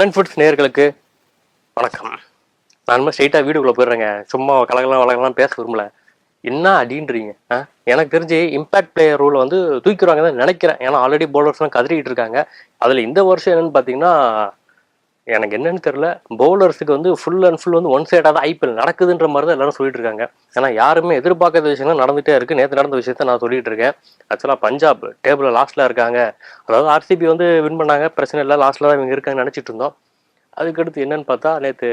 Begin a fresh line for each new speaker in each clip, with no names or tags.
Friend foods நேர்களுக்கு வணக்கம். நான் ஸ்ட்ரெயிட்டாக ஸ்ட்ரைட்டாக வீடுக்குள்ளே போயிடுறேங்க. சும்மா கலகலாம் வளகலாம் பேச விரும்பல. என்ன அடின்றீங்க? ஆ? எனக்கு தெரிஞ்சு இம்பாக்ட் பிளேயர் ரூலை வந்து தூக்கிடுவாங்க தான் நினைக்கிறேன். ஏன்னா ஆல்ரெடி பவுலர்ஸ்லாம் கதறிட்டு இருக்காங்க. அதில் இந்த வருஷம் என்னன்னு பார்த்தீங்கன்னா எனக்கு என்னன்னு தெரியல. பவுலர்ஸுக்கு வந்து ஃபுல் அண்ட் ஃபுல் வந்து ஒன் சைடாக தான் ஐபிஎல் நடக்குதுன்ற மாதிரி தான் எல்லாரும் சொல்லிட்டு இருக்காங்க. ஏன்னா யாருமே எதிர்பார்க்காத விஷயங்கள் நடந்துகிட்டே இருக்குது நேற்று நடந்த விஷயத்த நான் சொல்லிட்டு இருக்கேன். ஆக்சுவலாக பஞ்சாப் டேபிள் லாஸ்ட்டில் இருக்காங்க. அதாவது ஆர்சிபி வந்து வின் பண்ணாங்க. பிரச்சனை இல்லை. லாஸ்ட்டில் தான் இவங்க இருக்காங்கன்னு நினச்சிட்டு இருந்தோம். அதுக்கடுத்து என்னன்னு பார்த்தா நேற்று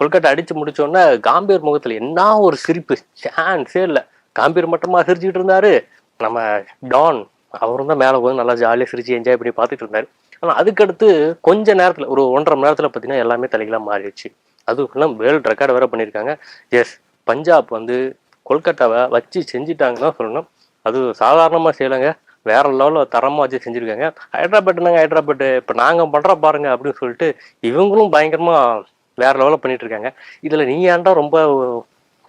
கொல்கட்டா அடித்து முடித்தோன்னே காம்பீர் முகத்தில் என்ன ஒரு சிரிப்பு. சான்ஸே இல்லை. காம்பீர் மட்டுமா சிரிச்சுக்கிட்டு இருந்தார். நம்ம டான் அவரும் தான் மேலே போது நல்லா ஜாலியாக சிரித்து என்ஜாய் பண்ணி பார்த்துட்டு இருந்தாரு. ஆனால் அதுக்கடுத்து கொஞ்ச நேரத்தில் ஒரு ஒன்றரை மணி நேரத்தில் பார்த்தீங்கன்னா எல்லாமே தலைகளாக மாறிடுச்சு. அதுக்குள்ள வேர்ல்டு ரெக்கார்டு வேற பண்ணியிருக்காங்க. எஸ் பஞ்சாப் வந்து கொல்கட்டாவை வச்சு செஞ்சுட்டாங்கன்னு தான் சொல்லணும். அது சாதாரணமாக செய்யலைங்க. வேற லெவலில் தரமாக வச்சு செஞ்சுருக்காங்க. ஹைதராபாத் நாங்கள் ஹைதராபாத்? இப்போ நாங்கள் பண்ணுறோம் பாருங்க அப்படின்னு சொல்லிட்டு இவங்களும் பயங்கரமாக வேற லெவலில் பண்ணிட்டு இருக்காங்க. இதில் நீ ஏன்டா ரொம்ப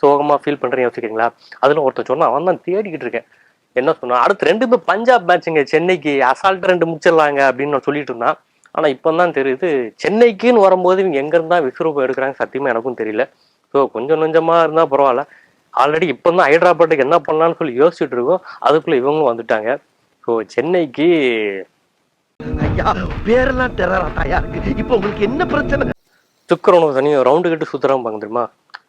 சோகமாக ஃபீல் பண்ணுறீங்க யோசிக்கிறீங்களா? அதில் ஒருத்தன் சொன்னால் அவன் தான் தேடிக்கிட்டு இருக்கேன். என்ன சொன்னா அடுத்து ரெண்டுமே பஞ்சாப் மேட்சுங்க சென்னைக்கு அசால்ட் ரெண்டு முடிச்சிடலாங்க அப்படின்னு நான் சொல்லிட்டு இருந்தான். ஆனால் இப்போ தான் தெரியுது சென்னைக்குன்னு வரும்போது இவங்க எங்கேருந்தா விஸ்வரூபம் எடுக்கிறாங்க சத்தியமாக எனக்கும் தெரியல. ஸோ கொஞ்சம் கொஞ்சமாக இருந்தால் பரவாயில்ல. ஆல்ரெடி இப்போ தான் ஹைதராபாத்துக்கு என்ன பண்ணலாம்னு சொல்லி யோசிச்சுட்டு இருக்கோம். அதுக்குள்ளே இவங்களும் வந்துட்டாங்க. ஸோ சென்னைக்கு
ஐயா பேரெல்லாம் டெரரா தாயா இருக்கு இப்போ உங்களுக்கு என்ன பிரச்சனை?
சுக்கரனும் சனியும் ரவுண்டு கட்டு சுத்துறான் பாங்க தெரியுமா?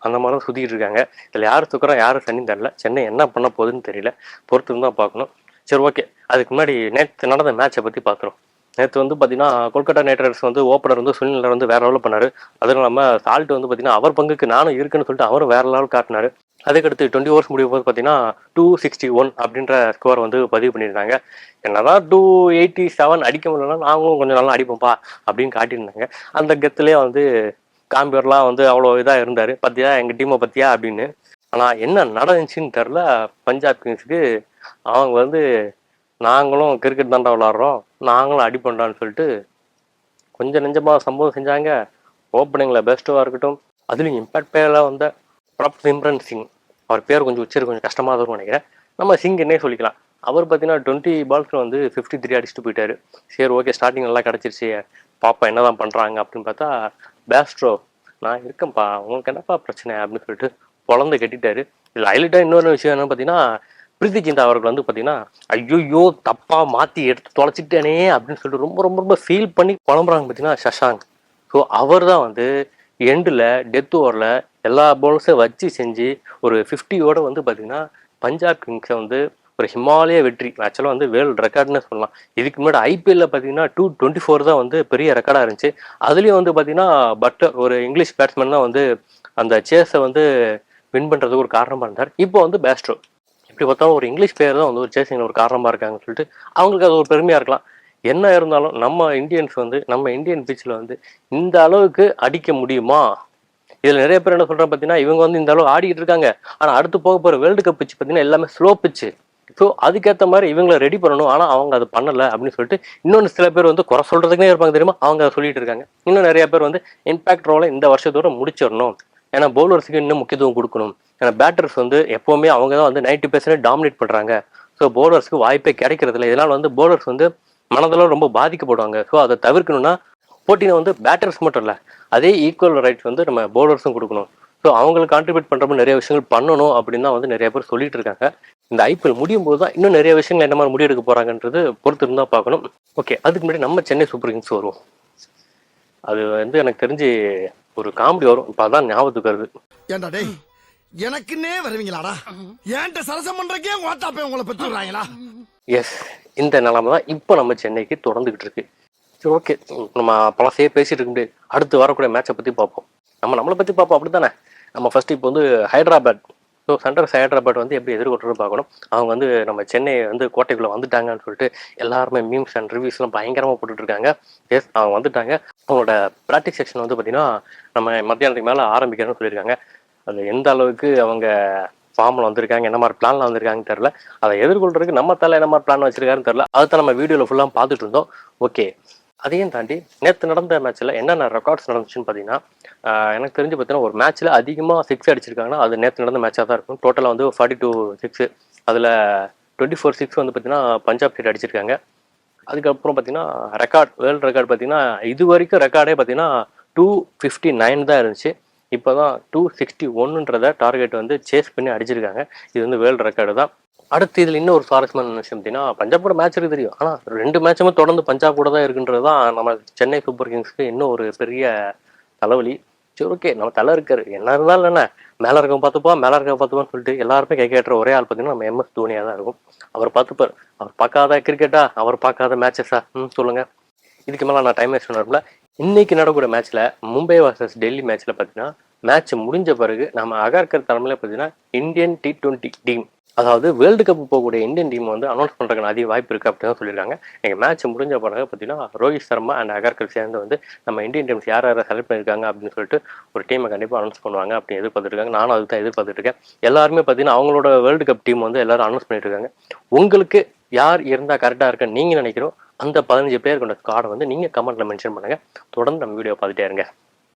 அந்த மாதிரி தான் சுத்திட்டு இருக்காங்க. இதில் யார் சுக்கரம் யார் சனி தெரில சென்னை என்ன பண்ண போகுதுன்னு தெரியல. பொறுத்து தான் பார்க்கணும். சரி ஓகே அதுக்கு முன்னாடி நேற்று நடந்த மேட்சை பற்றி பார்க்குறோம் நேற்று வந்து பார்த்தீங்கன்னா கொல்கட்டா நைட் ரைடர்ஸ் வந்து ஓப்பனர் வந்து சுனில் வந்து வேற லெவலில் பண்ணார். அதுவும் இல்லாமல் சால்ட் வந்து பார்த்தீங்கன்னா அவர் பங்குக்கு நானும் இருக்குன்னு சொல்லிட்டு அவரும் வேற லெவல் காட்டினாரு. அதுக்கடுத்து டுவெண்ட்டி ஓவர்ஸ் முடியும் போது பார்த்தீங்கன்னா டூ சிக்ஸ்டி ஒன் அப்படின்ற ஸ்கோர் வந்து பதிவு பண்ணியிருந்தாங்க. என்னதான் டூ எயிட்டி செவன் அடிக்க முடியலன்னா நாங்களும் கொஞ்சம் நல்லா அடிப்போம்ப்பா அப்படின்னு காட்டியிருந்தாங்க. அந்த கெத்துலேயே வந்து காம்பியர்லாம் வந்து அவ்வளோ இதாக இருந்தார். பத்தியா? எங்கள் டீமை பத்தியா? அப்படின்னு. ஆனால் என்ன நடந்துச்சுன்னு தெரில. பஞ்சாப் கிங்ஸுக்கு அவங்க வந்து நாங்களும் கிரிக்கெட் தாண்டா விளாட்றோம். நாங்களும் அடி பண்ணுறான்னு சொல்லிட்டு கொஞ்சம் நெஞ்சமாக சம்பவம் செஞ்சாங்க. ஓப்பனிங்கில் பெஸ்ட்டாக இருக்கட்டும். அதுலேயும் இம்பேக்ட் பிளேயரில் வந்த பிரப் சிம்ரன் சிங். அவர் பேர் கொஞ்சம் உச்சரி கொஞ்சம் கஷ்டமாக தான் இருக்கும் நினைக்கிறேன். நம்ம சிங்கன்னே சொல்லிக்கலாம். அவர் பார்த்தீங்கன்னா டுவெண்ட்டி பால்ஸில் வந்து ஃபிஃப்டி த்ரீ அடிச்சுட்டு போயிட்டார். சரி ஓகே ஸ்டார்டிங் நல்லா கிடச்சிருச்சு. பாப்பா என்ன தான் பண்ணுறாங்க அப்படின்னு பார்த்தா பேஸ்ட்ரோ நான் இருக்கேன்ப்பா. உங்களுக்கு என்னப்பா பிரச்சனை அப்படின்னு சொல்லிட்டு பொழந்து கட்டிட்டாரு. இதில் ஹைலைட்டாக இன்னொரு விஷயம் என்னன்னு பார்த்தீங்கன்னா பிரீத்தி சிந்தா அவர்கள் வந்து பார்த்தீங்கன்னா ஐயோயோ தப்பாக மாற்றி எடுத்து தொலைச்சிட்டேனே அப்படின்னு சொல்லிட்டு ரொம்ப ரொம்ப ரொம்ப ஃபீல் பண்ணி புலம்புறாங்க பார்த்தீங்கன்னா சஷாங்க் ஸோ அவர் தான் வந்து எண்டில் டெத் ஓவரில் எல்லா பவுலர்ஸையும் வச்சு செஞ்சு ஒரு ஃபிஃப்டியோடு வந்து பார்த்தீங்கன்னா பஞ்சாப் கிங்ஸை வந்து ஒரு ஹிமாலய வெற்றி. ஆக்சுவலாக வந்து வேர்ல்டு ரெக்கார்ட்னு சொல்லலாம். இதுக்கு முன்னாடி ஐபிஎல்ல பார்த்தீங்கன்னா டூ டுவெண்ட்டி ஃபோர் தான் வந்து பெரிய ரெக்கார்டாக இருந்துச்சு. அதுலேயும் வந்து பார்த்தீங்கன்னா பட்டர் ஒரு இங்கிலீஷ் பேட்ஸ்மேன் தான் வந்து அந்த சேஸை வந்து வின் பண்ணுறதுக்கு ஒரு காரணமாக இருந்தார். இப்போ வந்து பேஸ்ட்ரோ இப்படி பார்த்தாலும் ஒரு இங்கிலீஷ் பிளேயர் தான் வந்து ஒரு சேசிங் ஒரு காரணமாக இருக்காங்கன்னு சொல்லிட்டு அவங்களுக்கு அது ஒரு பெருமையாக இருக்கலாம். என்ன இருந்தாலும் நம்ம இந்தியன்ஸ் வந்து நம்ம இந்தியன் பீச்சில் வந்து இந்த அளவுக்கு அடிக்க முடியுமா? இதில் நிறைய பேர் என்ன சொல்கிறேன் பார்த்தீங்கன்னா இவங்க வந்து இந்த அளவு ஆடிக்கிட்டு இருக்காங்க. ஆனால் அடுத்து போக போகிற வேர்ல்டு கப் பிச்சு பார்த்தீங்கன்னா எல்லாமே ஸ்லோ பிச்சு ஸோ அதுக்கேற்ற மாதிரி இவங்களை ரெடி பண்ணணும். ஆனால் அவங்க அதை பண்ணலை அப்படின்னு சொல்லிட்டு இன்னொன்று சில பேர் வந்து குறை சொல்கிறதுக்குனே இருப்பாங்க தெரியுமா? அவங்க அதை சொல்லிட்டு இருக்காங்க. இன்னும் நிறைய பேர் வந்து இம்பாக்ட் ரோலை இந்த வருஷத்தோட முடிச்சிடணும். ஏன்னா பவுலர்ஸுக்கு இன்னும் முக்கியத்துவம் கொடுக்கணும். ஏன்னா பேட்டர்ஸ் வந்து எப்போவுமே அவங்க தான் வந்து நைன்டி பெர்சன்ட் டாமினேட் பண்ணுறாங்க ஸோ பவுலர்ஸ்க்கு வாய்ப்பே கிடைக்கிறதில்ல. இதனால் வந்து பவுலர்ஸ் வந்து மனதில் ரொம்ப பாதிக்கப்படுவாங்க. ஸோ அதை தவிர்க்கணும்னா போட்டியில் வந்து பேட்டர்ஸ் மட்டும் இல்லை அதே ஈக்குவல் ரைட்ஸ் வந்து நம்ம பவுலர்ஸும் கொடுக்கணும். ஸோ அவங்களுக்கு கான்ட்ரிபியூட் பண்ணுறப்ப நிறைய விஷயங்கள் பண்ணணும் அப்படின்னு தான் வந்து நிறைய பேர் சொல்லிட்டு இருக்காங்க. இந்த ஐபிஎல் முடியும் போது தான் இன்னும் நிறைய விஷயங்கள் என்ன மாதிரி முடிவெடுக்க போறாங்கன்றது பொறுத்து இருந்தால் பார்க்கணும். ஓகே அதுக்கு முன்னாடி நம்ம சென்னை சூப்பர் கிங்ஸ் வருவோம். அது வந்து எனக்கு தெரிஞ்சு ஒரு காமெடி வரும். இப்போ அதான் ஞாபகத்துக்கு வருது.
ஏண்டா டேய் எனக்குன்னே வருவீங்களாடா? ஏன்ட்ட சரசம் பண்றக்கே ஓட்டாப்பே உங்களை பெற்றுறாங்களா
எஸ் இந்த நிலைமை தான் இப்போ நம்ம சென்னைக்கு தொடர்ந்துகிட்டு இருக்கு. சரி ஓகே நம்ம பழசையே பேசிட்டு இருக்க முடியாது. அடுத்து வரக்கூடிய மேட்சை பற்றி பார்ப்போம். நம்ம நம்மளை பற்றி பார்ப்போம். அப்படி தானே நம்ம ஃபர்ஸ்ட் இப்போ வந்து ஹைதராபாத் ஸோ சண்டர் ஹைதராபாத் வந்து எப்படி எதிர்கொள்றது பார்க்கணும்? அவங்க வந்து நம்ம சென்னை வந்து கோட்டைக்குள்ளே வந்துட்டாங்கன்னு சொல்லிட்டு எல்லாருமே மீம்ஸ் அண்ட் ரிவ்யூஸ்லாம் பயங்கரமாக போட்டுட்ருக்காங்க எஸ் அவங்க வந்துட்டாங்க. அவங்களோட ப்ராக்டிஸ் செக்ஷன் வந்து பார்த்தீங்கன்னா நம்ம மத்தியானத்துக்கு மேலே ஆரம்பிக்கணும்னு சொல்லியிருக்காங்க. அது எந்த அளவுக்கு அவங்க ஃபார்மில் வந்திருக்காங்க என்ன மாதிரி பிளான்ல வந்திருக்காங்கன்னு தெரில அதை எதிர்கொள்றதுக்கு நம்ம தலை என்ன மாதிரி பிளான் வச்சிருக்காருன்னு தெரில அதுதான் நம்ம வீடியோவில் ஃபுல்லாக பார்த்துட்டு இருந்தோம். ஓகே அதையும் தாண்டி நேற்று நடந்த மேட்ச்சில் என்னென்ன ரெக்கார்ட்ஸ் நடந்துச்சுன்னு பார்த்தீங்கன்னா எனக்கு தெரிஞ்சு பார்த்தீங்கன்னா ஒரு மேட்ச்சில் அதிகமாக சிக்ஸ் அடிச்சிருக்காங்கன்னா அது நேற்று நடந்த மேட்சாக தான் இருக்கும். டோட்டலாக வந்து ஃபார்ட்டி டூ சிக்ஸ் அதில் டுவெண்ட்டி ஃபோர் சிக்ஸ் வந்து பார்த்தீங்கன்னா பஞ்சாப் சைடு அடிச்சிருக்காங்க. அதுக்கப்புறம் பார்த்தீங்கன்னா ரெக்கார்ட் வேர்ல்டு ரெக்கார்ட் பார்த்தீங்கன்னா இது வரைக்கும் ரெக்கார்டே பார்த்தீங்கன்னா டூ ஃபிஃப்டி நைன் தான் இருந்துச்சு. இப்போ தான் டூ சிக்ஸ்டி ஒன்றுன்றத டார்கெட் வந்து சேஸ் பண்ணி அடிச்சிருக்காங்க. இது வந்து வேர்ல்டு ரெக்கார்டு தான். அடுத்து இதில் இன்னும் ஒரு சுவாரஸ்யமான விஷயம் பார்த்தீங்கன்னா கூட மேட்ச் இருக்கு தெரியும். ஆனால் ரெண்டு மேட்சுமே தொடர்ந்து பஞ்சாப் கூட தான் இருக்குன்றது தான் நம்ம சென்னை சூப்பர் கிங்ஸ்க்கு இன்னும் ஒரு பெரிய தலைவலி. சரி ஓகே நம்ம தலை இருக்காரு. என்ன இருந்தாலும் என்ன? மேலே இருக்க பார்த்துப்பா மேலே இருக்க பார்த்துப்பான்னு சொல்லிட்டு எல்லாருமே கை கேட்டுற ஒரே ஆள் பார்த்தீங்கன்னா நம்ம எம்எஸ் தோனியாக தான் இருக்கும். அவர் பார்த்துப்பார். அவர் பார்க்காத கிரிக்கெட்டா அவர் பார்க்காத மேட்சஸா ம் சொல்லுங்கள் இதுக்கு மேலே நான் டைம் வேஸ்ட் பண்ணல இன்னைக்கு நடக்கூடிய மேட்ச்சில் மும்பை வர்சஸ் டெல்லி மேட்ச்சில் பார்த்தீங்கன்னா மேட்ச் முடிஞ்ச பிறகு நம்ம அகர்கர் தலைமையில பார்த்தீங்கன்னா இந்தியன் டி டுவெண்ட்டி டீம் அதாவது வேர்ல்டு கப் போகக்கூடிய இந்தியன் டீம் வந்து அனௌன்ஸ் பண்ணுறதுக்கு அதிக வாய்ப்பு இருக்குது அப்படின்னு தான் சொல்லியிருக்காங்க. எங்கள் மேட்ச் முடிஞ்ச பிறகு பார்த்தீங்கன்னா ரோஹித் சர்மா அண்ட் அகர்கர் சேர்ந்து வந்து நம்ம இந்தியன் டீம்ஸ் யார் யாரை செலக்ட் பண்ணியிருக்காங்க அப்படின்னு சொல்லிட்டு ஒரு டீமை கண்டிப்பாக அனௌன்ஸ் பண்ணுவாங்க அப்படின்னு எதிர்பார்த்துருக்காங்க. நானும் அதுக்கு தான் எதிர்பார்த்துருக்கேன். எல்லாருமே பார்த்தீங்கன்னா அவங்களோட வேர்ல்டு கப் டீம் வந்து எல்லாரும் அனௌன்ஸ் பண்ணியிருக்காங்க. இருக்காங்க உங்களுக்கு யார் இருந்தால் கரெக்டாக இருக்குன்னு நீங்கள் நினைக்கிறோம் அந்த பதினஞ்சு பேர் கொண்ட ஸ்காடை வந்து நீங்கள் கமெண்ட்டில் மென்ஷன் பண்ணுங்கள் தொடர்ந்து நம்ம வீடியோ பார்த்துட்டே இருங்க.